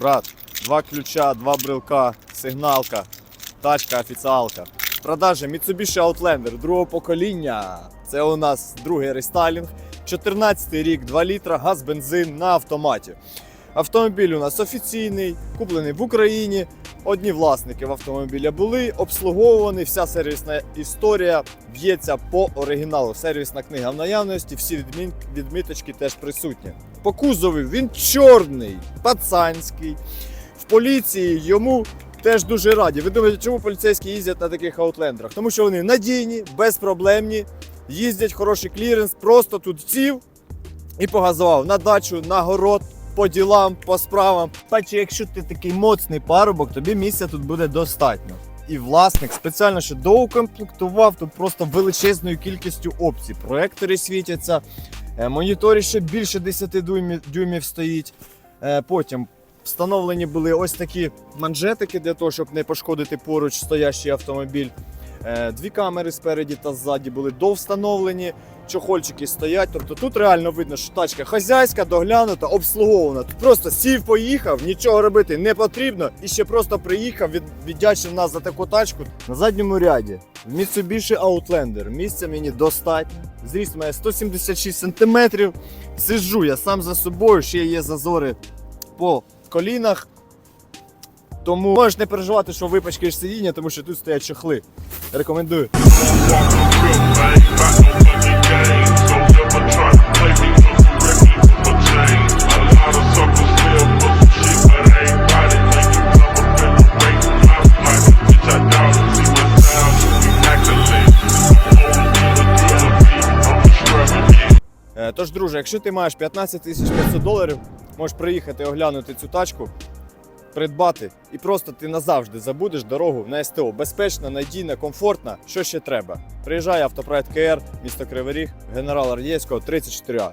Брат, два ключа, два брелка, сигналка, тачка, офіціалка. Продажі Mitsubishi Outlander другого покоління. Це у нас другий рестайлінг. 14 рік, 2 літра, газ, бензин на автоматі. Автомобіль у нас офіційний, куплений в Україні. Одні власники в автомобіля були, обслуговуваний, вся сервісна історія б'ється по оригіналу. Сервісна книга в наявності, всі відмін... відміточки теж присутні. По кузові він чорний, пацанський. В поліції йому теж дуже раді. Ви думаєте, чому поліцейські їздять на таких аутлендерах? Тому що вони надійні, безпроблемні, їздять хороший кліренс, просто тут сів і погазував на дачу, на город, по ділам, по справам. Бачу, якщо ти такий моцний парубок, тобі місця тут буде достатньо. І власник спеціально ще доукомплектував тут просто величезною кількістю опцій. Проектори світяться, е, монітори ще більше 10 дюймів, дюймів стоїть. Е, Потім встановлені були ось такі манжетики для того, щоб не пошкодити поруч стоящий автомобіль. Е, Дві камери спереді та ззаді були довстановлені, чохольчики стоять. Тобто тут реально видно, що тачка хазяйська, доглянута, обслугована. Тут просто сів, поїхав, нічого робити не потрібно. І ще просто приїхав, від, віддячив нас за таку тачку. На задньому ряді в Mitsubishi Outlander. Місця мені достатньо. Зріст має 176 см. Сиджу я сам за собою, ще є зазори по колінах. Тому можеш не переживати, що випачкаєш сидіння, тому що тут стоять чохли. Рекомендую. Е, Тож, друже, якщо ти маєш 15 тисяч 500 доларів, можеш приїхати оглянути цю тачку, придбати, і просто ти назавжди забудеш дорогу на СТО. Безпечна, надійна, комфортна. Що ще треба? Приїжджає автопроект КР, місто Кривий генерал Ардєєвського, 34А.